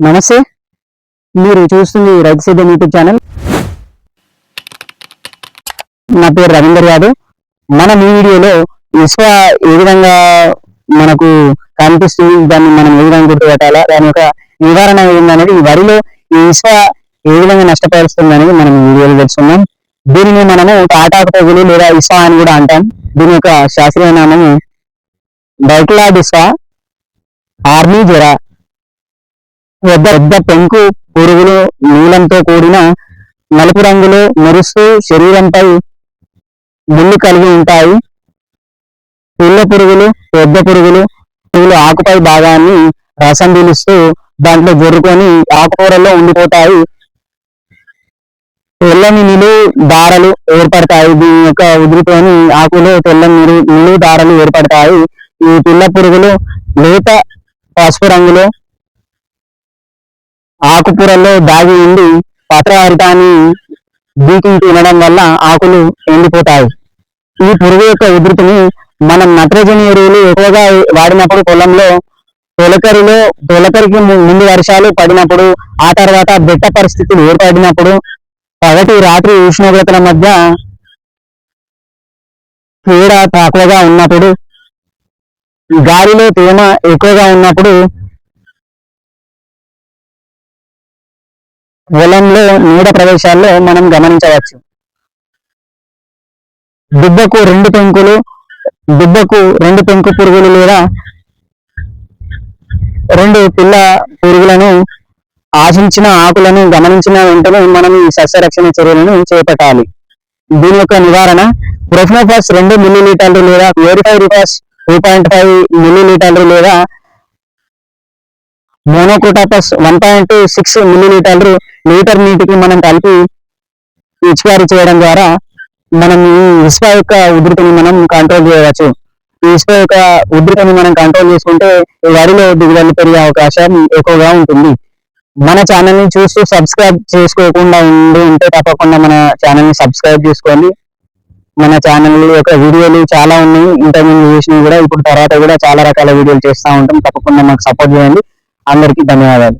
నమస్తే. మీరు చూస్తుంది రైతు సిద్ధం యూట్యూబ్ ఛానల్. నా పేరు రవీందర్ యాదవ్. మనం ఈ వీడియోలో ఇసుక ఏ విధంగా మనకు కనిపిస్తుంది దాన్ని మనం ఏ విధంగా గుర్తుపెట్టాలా దాని యొక్క నివారణ ఏంటనేది ఈ వరిలో ఈ ఇసుక ఏ విధంగా నష్టపరుస్తుంది అనేది మనం ఈ వీడియోలో తెలుసుకుందాం. దీనిని మనము తాటాకు తెగులు లేదా ఇసా అని కూడా అంటాం. దీని యొక్క శాస్త్రీయ నామము డైక్లాడిసా ఆర్మీ జెరా. పెద్ద పెద్ద పెంకు పురుగులు నీలంతో కూడిన నలుపు రంగులో మెరుస్తూ శరీరంపై ముళ్ళు కలిగి ఉంటాయి. పిల్ల పురుగులు పెద్ద పురుగులు పురుగులు ఆకుపై భాగాన్ని రసం పీలుస్తూ దాంట్లో జరుకొని ఆకుకూరల్లో ఉండిపోతాయి. తెల్లని నిలు దారలు ఏర్పడతాయి. దీని యొక్క ఉదిరితోని ఆకులో తెల్లని నిలు దారలు ఏర్పడతాయి. ఈ పిల్ల పురుగులు లేత పసుపు రంగులో ఆకుకూరల్లో దాగి ఉండి పత్రహరితాన్ని బీకింగ్ తినడం వల్ల ఆకులు ఎండిపోతాయి. ఈ పురుగు యొక్క ఉధృతిని మనం నత్రజని ఎరువులు ఎక్కువగా వాడినప్పుడు పొలంలో తొలకరిలో తొలకరికి ముందు వర్షాలు పడినప్పుడు ఆ తర్వాత బెట్ట పరిస్థితులు ఏర్పడినప్పుడు పగటి రాత్రి ఉష్ణోగ్రతల మధ్య తేడా తక్కువగా ఉన్నప్పుడు గాలిలో తేమ ఎక్కువగా ఉన్నప్పుడు పొలంలో నీడ ప్రదేశాల్లో మనం గమనించవచ్చు. దుబ్బకు రెండు పెంకులు దుబ్బకు రెండు పెంకు పురుగులు లేదా రెండు పిల్ల పురుగులను ఆశించిన ఆకులను గమనించిన వెంటనే మనం ఈ సస్యరక్షణ చర్యలను చేపట్టాలి. దీని యొక్క నివారణ ప్రొఫినోఫాస్ రెండు మిల్లీ లీటర్లు లేదా వేరిఫై రిఫాస్ టూ పాయింట్ ఫైవ్ మిల్లీ లీటర్లు లేదా మోనోకోటాపస్ వన్ పాయింట్ సిక్స్ మిల్లీలీటర్లు లీటర్ నీటికి మనం కలిపి పిచికారీ చేయడం ద్వారా మనం ఈ ఇసుక యొక్క ఉధృతిని మనం కంట్రోల్ చేయవచ్చు. ఈ ఇసుక యొక్క ఉధృతిని మనం కంట్రోల్ చేసుకుంటే వరిలో దిగుబడులు పెరిగే అవకాశం ఎక్కువగా ఉంటుంది. మన ఛానల్ని చూస్తూ సబ్స్క్రైబ్ చేసుకోకుండా ఉండి ఉంటే తప్పకుండా మన ఛానల్ని సబ్స్క్రైబ్ చేసుకోండి. మన ఛానల్ యొక్క వీడియోలు చాలా ఉన్నాయి. ఇంతకుముందు చేసినవి కూడా ఇప్పుడు తర్వాత కూడా చాలా రకాల వీడియోలు చేస్తూ ఉంటాం. తప్పకుండా మాకు సపోర్ట్ చేయండి. అందరికీ ధన్యవాదాలు.